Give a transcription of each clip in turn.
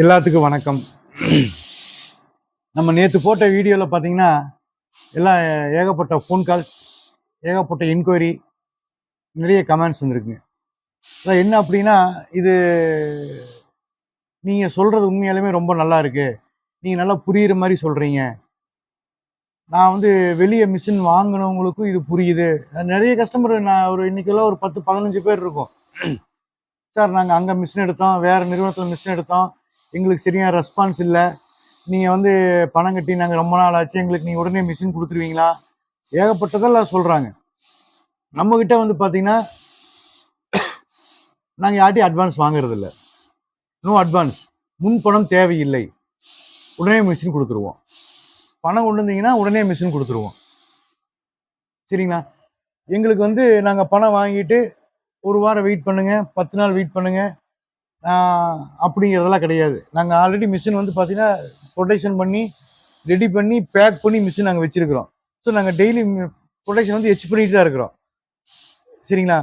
எல்லாத்துக்கும் வணக்கம். நம்ம நேற்று போட்ட வீடியோவில் பார்த்தீங்கன்னா எல்லாம் ஏகப்பட்ட ஃபோன் கால்ஸ் ஏகப்பட்ட என்கொயரி நிறைய கமெண்ட்ஸ் வந்திருக்குங்க. அதான் என்ன அப்படின்னா இது நீங்கள் சொல்கிறது உண்மையாலுமே ரொம்ப நல்லா இருக்குது நீங்கள் நல்லா புரிகிற மாதிரி சொல்கிறீங்க நான் வந்து வெளியே மிஷின் வாங்கினவங்களுக்கும் இது புரியுது. அது நிறைய கஸ்டமர் நான் ஒரு இன்றைக்கெல்லாம் ஒரு பத்து பதினஞ்சு பேர் இருக்கோம். சார் நாங்கள் அங்கே மிஷின் எடுத்தோம். வேறு நிறுவனத்தில் மிஷின் எடுத்தோம். எங்களுக்கு சரியான ரெஸ்பான்ஸ் இல்லை. நீங்கள் வந்து பணம் கட்டி நாங்கள் ரொம்ப நாள் ஆச்சு எங்களுக்கு நீங்கள் உடனே மிஷின் கொடுத்துருவீங்களா? ஏகப்பட்டதெல்லாம் சொல்கிறாங்க நம்மக்கிட்ட வந்து பார்த்தீங்கன்னா நாங்கள் யார்ட்டையும் அட்வான்ஸ் வாங்குறதில்ல. நோ அட்வான்ஸ் முன் பணம் தேவையில்லை. உடனே மிஷின் கொடுத்துருவோம். பணம் கொண்டு வந்தீங்கன்னா உடனே மிஷின் கொடுத்துருவோம். சரிங்களா? எங்களுக்கு வந்து நாங்கள் பணம் வாங்கிட்டு ஒரு வாரம் வெயிட் பண்ணுங்கள் பத்து நாள் வெயிட் பண்ணுங்கள் அப்படிங்கிறதெல்லாம் கிடையாது. நாங்கள் ஆல்ரெடி மிஷின் வந்து பார்த்தீங்கன்னா ப்ரொடெக்ஷன் பண்ணி ரெடி பண்ணி பேக் பண்ணி மிஷின் நாங்கள் வச்சுருக்குறோம். ஸோ நாங்கள் டெய்லி ப்ரொடெக்ஷன் வந்து எச் பண்ணிட்டு தான் இருக்கிறோம். சரிங்களா?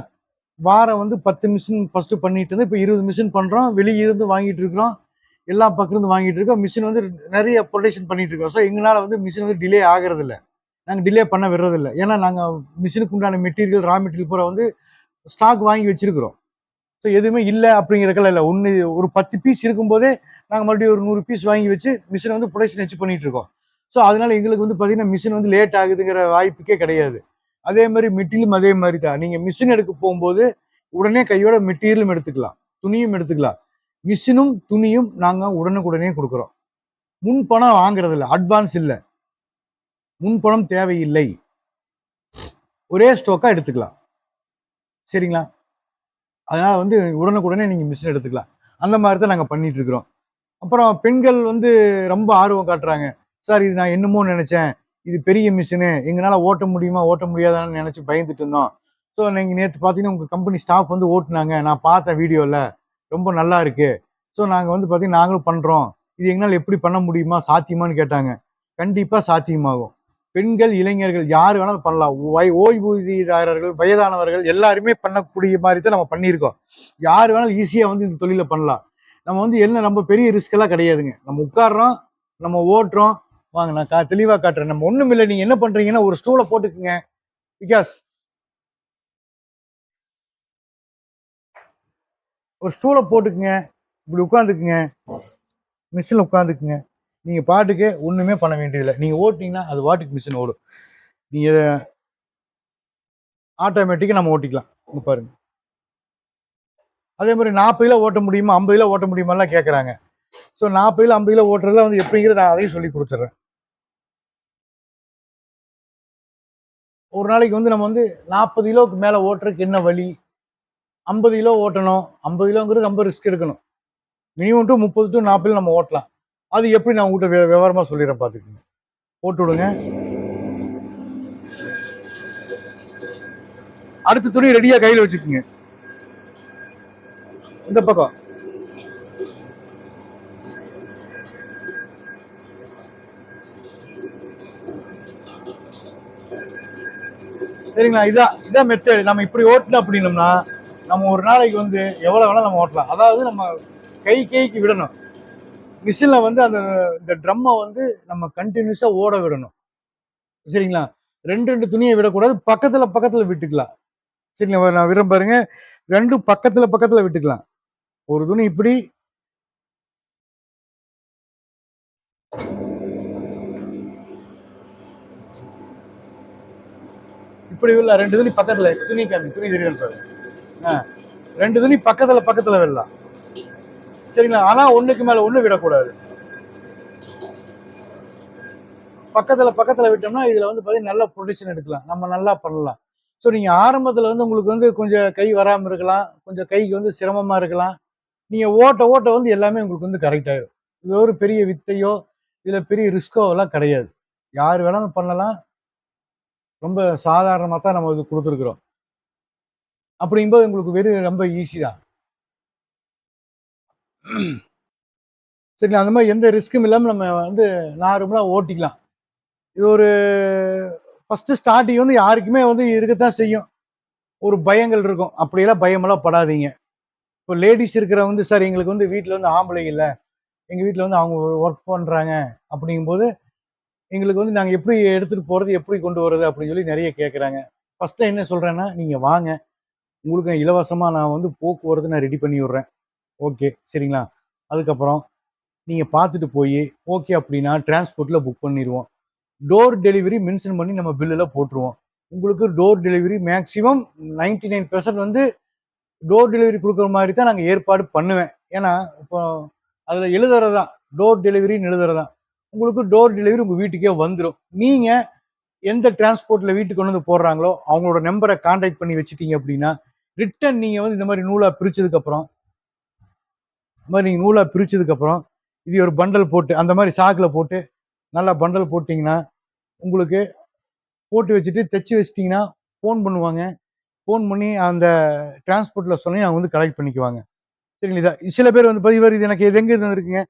வாரம் வந்து பத்து மிஷின் ஃபஸ்ட்டு பண்ணிட்டு இருந்தோம் இப்போ இருபது மிஷின் பண்ணுறோம் வெளியே இருந்து வாங்கிட்டு இருக்கிறோம். எல்லா பக்கம் இருந்து வாங்கிட்டு இருக்கோம். மிஷின் வந்து நிறைய ப்ரொடெக்ஷன் பண்ணிட்டு இருக்கோம். ஸோ எங்களால் வந்து மிஷின் வந்து டிலே ஆகிறதில்ல. நாங்கள் டிலே பண்ண விடுறதில்ல. ஏன்னா நாங்கள் மிஷினுக்கு உண்டான மெட்டீரியல் ரா மெட்டீரியல் பூரா வந்து ஸ்டாக் வாங்கி வச்சிருக்கிறோம். ஸோ எதுவுமே இல்லை அப்படிங்கிறக்கெல்லாம் இல்லை. ஒன்று ஒரு பத்து பீஸ் இருக்கும்போதே நாங்கள் மறுபடியும் ஒரு நூறு பீஸ் வாங்கி வச்சு மிஷினை வந்து ப்ரொடக்ஷன் வச்சு பண்ணிகிட்ருக்கோம் இருக்கோம். ஸோ அதனால் எங்களுக்கு வந்து பார்த்திங்கன்னா மிஷின் வந்து லேட் ஆகுதுங்கிற வாய்ப்புக்கே கிடையாது. அதே மாதிரி மெட்டீரியலும் அதே மாதிரி தான். நீங்கள் மிஷின் எடுக்க போகும்போது உடனே கையோட மெட்டீரியலும் எடுத்துக்கலாம். துணியும் எடுத்துக்கலாம். மிஷினும் துணியும் நாங்கள் உடனுக்குடனே கொடுக்குறோம். முன் பணம் வாங்குறது இல்லை. அட்வான்ஸ் இல்லை. முன் பணம் தேவையில்லை. ஒரே ஸ்டோக்காக எடுத்துக்கலாம். சரிங்களா? அதனால வந்து உடனுக்குடனே நீங்கள் மிஷின் எடுத்துக்கலாம். அந்த மாதிரி தான் நாங்கள் பண்ணிட்டு இருக்கிறோம். அப்புறம் பெண்கள் வந்து ரொம்ப ஆர்வம் காட்டுறாங்க. சார் இது நான் என்னமோ நினைச்சேன். இது பெரிய மிஷினு எங்களால் ஓட்ட முடியுமா? ஓட்ட முடியாதான்னு நினச்சி பயந்துட்டு இருந்தோம். ஸோ நீங்கள் நேற்று பார்த்தீங்கன்னா உங்கள் கம்பெனி ஸ்டாஃப் வந்து ஓட்டுனாங்க. நான் பார்த்தேன் வீடியோவில் ரொம்ப நல்லா இருக்கு. ஸோ நாங்கள் வந்து பார்த்தீங்கன்னா நாங்களும் பண்ணுறோம் இது எங்களால் எப்படி பண்ண முடியுமா? சாத்தியமான்னு கேட்டாங்க. கண்டிப்பாக சாத்தியமாகும். பெண்கள் இளைஞர்கள் யார் வேணாலும் பண்ணலாம். ஓய்வூதியதாரர்கள் வயதானவர்கள் எல்லாருமே பண்ணக்கூடிய மாதிரி தான் நம்ம பண்ணியிருக்கோம். யார் வேணாலும் ஈஸியாக வந்து இந்த தொழிலை பண்ணலாம். நம்ம வந்து என்ன நம்ம பெரிய ரிஸ்க் எல்லாம் கிடையாதுங்க. நம்ம உட்காடுறோம் நம்ம ஓட்டுறோம். வாங்க நான் கா தெளிவாக காட்டுறேன். நம்ம ஒன்றும் இல்லை. நீங்கள் என்ன பண்ணுறீங்கன்னா ஒரு ஸ்டூலை போட்டுக்குங்க. பிகாஸ் ஒரு ஸ்டூலை போட்டுக்குங்க. இப்படி உட்காந்துக்குங்க. மிஷினில் உட்காந்துக்குங்க. நீங்கள் பாட்டுக்கு ஒன்றுமே பண்ண வேண்டியதில்லை. நீங்கள் ஓட்டிங்கன்னா அது வாட்டுக்கு மிஷின் ஓடும். நீங்கள் ஆட்டோமேட்டிக்காக நம்ம ஓட்டிக்கலாம். இங்கே பாருங்க. அதே மாதிரி நாற்பது கிலோ ஓட்ட முடியுமா? ஐம்பது கிலோ ஓட்ட முடியுமாலாம் கேட்குறாங்க ஸோ நாற்பது கிலோ ஐம்பது கிலோ ஓட்டுறதுல வந்து எப்படிங்கிறத நான் அதையும் சொல்லி கொடுத்துட்றேன். ஒரு நாளைக்கு வந்து நம்ம வந்து நாற்பது கிலோவுக்கு மேலே ஓட்டுறதுக்கு என்ன வழி? ஐம்பது கிலோ ஓட்டணும். ஐம்பது கிலோங்கிறது ரொம்ப ரிஸ்க் எடுக்கணும். மினிமம் டு முப்பது டு நாற்பது நம்ம ஓட்டலாம். அது எப்படி நான் உங்கள்கிட்ட விவரமாக சொல்லிடுறேன் பார்த்துக்கோங்க போட்டு விடுங்க. அடுத்த துணி ரெடியாக கையில் வச்சுக்கோங்க. இந்த பக்கம். சரிங்களா? இதான் இதான் மெத்தட் நம்ம இப்படி ஓட்டணும் அப்படின்னோம்னா நம்ம ஒரு நாளைக்கு வந்து எவ்வளோ வேணால் நம்ம ஓட்டலாம். அதாவது நம்ம கை கைக்கு விடணும். மிஷினில் வந்து அந்த இந்த ட்ரம்மை வந்து நம்ம கண்டினியூஸாக ஓட விடணும். சரிங்களா? ரெண்டு ரெண்டு துணியை விடக்கூடாது. பக்கத்தில் பக்கத்தில் விட்டுக்கலாம். சரிங்களா? நான் விடம் பாருங்க. ரெண்டும் பக்கத்தில் பக்கத்தில் விட்டுக்கலாம். ஒரு துணி இப்படி. இப்படி உள்ள ரெண்டு துணி பக்கத்தில். துணி காமி துணி தெரியும் ஆ. ரெண்டு துணி பக்கத்தில் பக்கத்தில் விடலாம். சரிங்களா? ஆனால் ஒன்றுக்கு மேலே ஒண்ணு விடக்கூடாது. பக்கத்தில் பக்கத்தில் விட்டோம்னா இதில் வந்து பார்த்தீங்கன்னா நல்ல ப்ரொடக்ஷன் எடுக்கலாம். நம்ம நல்லா பண்ணலாம். ஸோ நீங்கள் ஆரம்பத்தில் வந்து உங்களுக்கு வந்து கொஞ்சம் கை வராமல் இருக்கலாம். கொஞ்சம் கைக்கு வந்து சிரமமாக இருக்கலாம். நீங்கள் ஓட்ட ஓட்ட வந்து எல்லாமே உங்களுக்கு வந்து கரெக்ட் ஆயிடும் இது ஒரு பெரிய வித்தையோ இதில் பெரிய ரிஸ்கோ எல்லாம் கிடையாது. யார் வேணாலும் பண்ணலாம். ரொம்ப சாதாரணமாக தான் நம்ம இது கொடுத்துருக்குறோம். அப்படிங்கும்போது உங்களுக்கு வெறும் ரொம்ப ஈஸி தான். சரிங்களா? அந்த மாதிரி எந்த ரிஸ்க்கும் இல்லாமல் நம்ம வந்து நார்மலாக ஓட்டிக்கலாம். இது ஒரு ஃபஸ்ட்டு ஸ்டார்டிங் வந்து யாருக்குமே வந்து இருக்கத்தான் செய்யும். ஒரு பயங்கள் இருக்கும். அப்படியெல்லாம் பயமெல்லாம் படாதீங்க. இப்போ லேடிஸ் இருக்கிறவங்க வந்து சார் எங்களுக்கு வந்து வீட்டில் வந்து ஆம்பளை இல்லை. எங்கள் வீட்டில் வந்து அவங்க ஒர்க் பண்ணுறாங்க அப்படிங்கும்போது எங்களுக்கு வந்து நாங்கள் எப்படி எடுத்துகிட்டு போகிறது எப்படி கொண்டு வர்றது அப்படின்னு சொல்லி நிறைய கேட்குறாங்க ஃபஸ்ட்டு என்ன சொல்கிறேன்னா நீங்கள் வாங்க. உங்களுக்கு இலவசமாக நான் வந்து போக்குவரத்து நான் ரெடி பண்ணி விட்றேன். ஓகே சரிங்களா? அதுக்கப்புறம் நீங்கள் பார்த்துட்டு போய் ஓகே அப்படின்னா டிரான்ஸ்போர்ட்டில் புக் பண்ணிடுவோம் டோர் டெலிவரி மென்ஷன் பண்ணி நம்ம பில்லில் போட்டுருவோம். உங்களுக்கு door delivery maximum ninety nine வந்து டோர் டெலிவரி கொடுக்குற மாதிரி தான் நாங்கள் ஏற்பாடு பண்ணுவேன். ஏன்னா இப்போ அதில் எழுதுறதான் டோர் டெலிவரின்னு எழுதுறதான் உங்களுக்கு டோர் டெலிவரி உங்கள் வீட்டுக்கே வந்துடும் நீங்கள் எந்த டிரான்ஸ்போர்ட்டில் வீட்டுக்கு கொண்டு வந்து போடுறாங்களோ அவங்களோட நம்பரை கான்டாக்ட் பண்ணி வச்சுட்டீங்க அப்படின்னா ரிட்டன் நீங்கள் வந்து இந்த மாதிரி நூலாக பிரித்ததுக்கப்புறம் இந்த மாதிரி நீங்கள் நூலாக பிரித்ததுக்கப்புறம் இது ஒரு பண்டல் போட்டு அந்த மாதிரி சாக்கில் போட்டு நல்லா பண்டல் போட்டிங்கன்னா உங்களுக்கு போட்டு வச்சுட்டு தைச்சி வச்சிட்டிங்கன்னா ஃபோன் பண்ணுவாங்க. ஃபோன் பண்ணி அந்த டிரான்ஸ்போர்ட்டில் சொல்லி அவங்க வந்து கலெக்ட் பண்ணிக்குவாங்க. சரிங்களா? இதா சில பேர் வந்து பதிவார் இது எனக்கு இது எங்கே இருந்து இருக்குங்க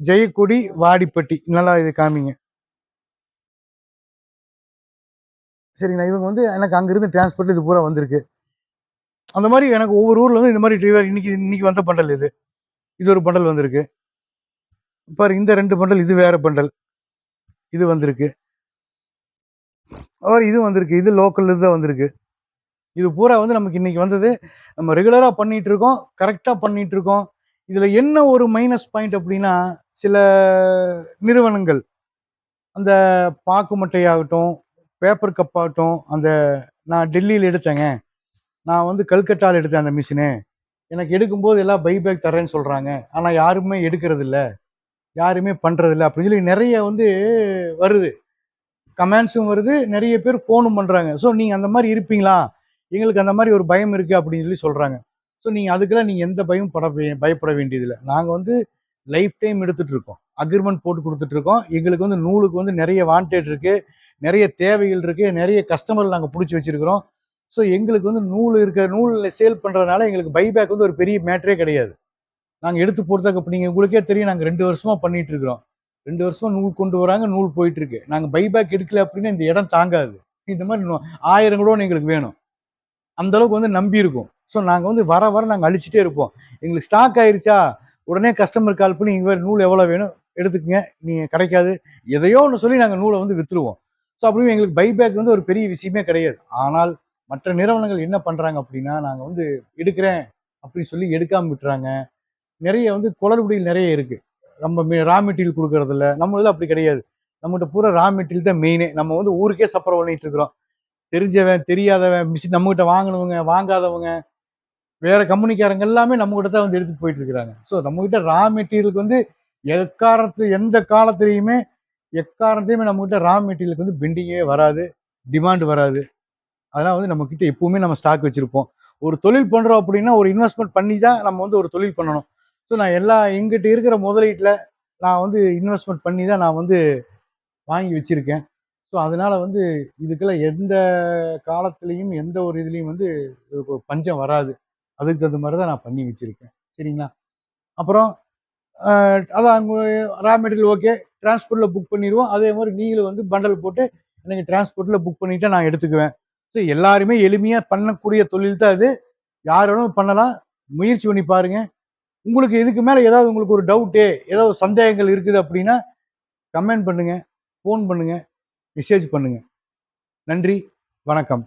ஜெயக்கொடி வாடிப்பட்டி. நல்லா இது காமிங்க. சரிங்களா? இவங்க வந்து எனக்கு அங்கேருந்து டிரான்ஸ்போர்ட் இது பூரா வந்திருக்கு. அந்த மாதிரி எனக்கு ஒவ்வொரு ஊர்ல வந்து இந்த மாதிரி டிரைவர் இன்னைக்கு இன்னைக்கு வந்த பண்டல் இது. இது ஒரு பண்டல் வந்திருக்கு. பாரு இந்த ரெண்டு பண்டல் இது வேற பண்டல். இது வந்திருக்கு. அவர் இது வந்திருக்கு. இது லோக்கல் தான் வந்திருக்கு. இது பூரா வந்து நமக்கு இன்னைக்கு வந்தது. நம்ம ரெகுலரா பண்ணிட்டு இருக்கோம் கரெக்டா பண்ணிட்டு இருக்கோம் இதுல என்ன ஒரு மைனஸ் பாயிண்ட் அப்படின்னா சில நிறுவனங்கள். அந்த பாக்கு மட்டையாகட்டும் பேப்பர் கப் ஆகட்டும் அந்த நான் டெல்லியில் எடுத்தேங்க. நான் வந்து கல்கட்டாவில் எடுத்தேன் அந்த மிஷினு எனக்கு எடுக்கும்போது எல்லாம் பைபேக் தரேன்னு சொல்கிறாங்க ஆனால் யாருமே எடுக்கிறது இல்லை யாருமே பண்ணுறதில்ல அப்படின்னு சொல்லி நிறைய வந்து வருது. கமெண்ட்ஸும் வருது. நிறைய பேர் ஃபோனும் பண்ணுறாங்க ஸோ நீங்கள் அந்த மாதிரி இருப்பீங்களா? எங்களுக்கு அந்த மாதிரி ஒரு பயம் இருக்குது அப்படின்னு சொல்லி சொல்கிறாங்க ஸோ நீங்கள் அதுக்கெல்லாம் நீங்கள் எந்த பயம் பட பயப்பட வேண்டியதில்லை. நாங்கள் வந்து லைஃப் டைம் எடுத்துட்டு இருக்கோம். அக்ரிமெண்ட் போட்டு கொடுத்துட்ருக்கோம் எங்களுக்கு வந்து நூலுக்கு வந்து நிறைய வாண்டேட் இருக்குது நிறைய தேவைகள் இருக்குது நிறைய கஸ்டமர் நாங்கள் பிடிச்சி வச்சுருக்கிறோம். ஸோ எங்களுக்கு வந்து நூல் இருக்கிற நூலில் சேல் பண்ணுறதுனால எங்களுக்கு பைபேக் வந்து ஒரு பெரிய மேட்டரே கிடையாது. நாங்கள் எடுத்து போடுறதுக்கு இப்போ நீங்கள் உங்களுக்கே தெரியும் நாங்கள் ரெண்டு வருஷமாக பண்ணிகிட்டு இருக்கிறோம். ரெண்டு வருஷமாக நூல் கொண்டு வராங்க நூல் போயிட்டுருக்கு நாங்கள் பைபேக் எடுக்கல அப்படின்னா இந்த இடம் தாங்காது. இந்த மாதிரி ஆயிரம் கூட எங்களுக்கு வேணும். அந்த அளவுக்கு வந்து நம்பி இருக்கும். ஸோ நாங்கள் வந்து வர வர நாங்கள் அழிச்சிட்டே இருப்போம். எங்களுக்கு ஸ்டாக் ஆயிடுச்சா உடனே கஸ்டமர் கால் பண்ணி இங்கே நூல் எவ்வளோ வேணும்? எடுத்துக்கங்க. நீங்கள் கிடைக்காது. எதையோ ஒன்று சொல்லி நாங்கள் நூலை வந்து விற்றுருவோம் ஸோ அப்படியும் எங்களுக்கு பைபேக் வந்து ஒரு பெரிய விஷயமே கிடையாது. ஆனால் மற்ற நிறுவனங்கள் என்ன பண்ணுறாங்க அப்படின்னா நாங்கள் வந்து எடுக்கிறேன் அப்படின்னு சொல்லி எடுக்காமல் விட்டுறாங்க. நிறைய வந்து குளறுபடிகள் நிறைய இருக்குது நம்ம ரா மெட்டீரியல் கொடுக்கறதில்ல. நம்மளது அப்படி கிடையாது. நம்மகிட்ட பூரா ரா மெட்டீரியல் தான் மெயினே நம்ம வந்து ஊருக்கே சப்பரம் பண்ணிட்டு இருக்கிறோம். தெரிஞ்சவன் தெரியாதவன் மிஷின் நம்மகிட்ட வாங்கினவங்க வாங்காதவங்க வேற கம்பெனிக்காரங்க எல்லாமே நம்ம கிட்ட தான் வந்து எடுத்துட்டு போயிட்டு இருக்கிறாங்க. ஸோ நம்மகிட்ட ரா மெட்டீரியலுக்கு வந்து எக்காரத்து எந்த காலத்துலேயுமே எக்காரணத்தையுமே நம்மகிட்ட ரா மெட்டீரியலுக்கு வந்து பெண்டிங்கே வராது. டிமாண்ட் வராது. அதெல்லாம் வந்து நம்ம கிட்ட எப்பவுமே நம்ம ஸ்டாக் வச்சிருப்போம். ஒரு தொழில் பண்றோம் அப்படின்னா ஒரு இன்வெஸ்ட்மெண்ட் பண்ணி தான் நம்ம வந்து ஒரு தொழில் பண்ணணும். ஸோ நான் எல்லா எங்கிட்ட இருக்கிற முதலீட்டில் நான் வந்து இன்வெஸ்ட்மெண்ட் பண்ணி தான் நான் வந்து வாங்கி வச்சிருக்கேன். ஸோ அதனால வந்து இதுக்கெல்லாம் எந்த காலத்துலேயும் எந்த ஒரு இதுலேயும் வந்து ஒரு பஞ்சம் வராது. அதுக்கு தகுந்த மாதிரி தான் நான் பண்ணி வச்சுருக்கேன். சரிங்களா? அப்புறம் அதான் அங்கே ரா மெட்டீரியல் ஓகே டிரான்ஸ்போர்ட்டில் புக் பண்ணிடுவோம். அதே மாதிரி நீங்களும் வந்து பண்டல் போட்டு எனக்கு டிரான்ஸ்போர்ட்டில் புக் பண்ணிவிட்டு நான் எடுத்துக்குவேன். ஸோ எல்லாருமே எளிமையாக பண்ணக்கூடிய தொழில் தான் அது. யார் வேணாலும் பண்ணலாம் முயற்சி பண்ணி பாருங்க. உங்களுக்கு இதுக்கு மேலே ஏதாவது உங்களுக்கு ஒரு டவுட்டு ஏதாவது சந்தேகங்கள் இருக்குது அப்படின்னா கமெண்ட் பண்ணுங்க ஃபோன் பண்ணுங்க மெசேஜ் பண்ணுங்க. நன்றி வணக்கம்.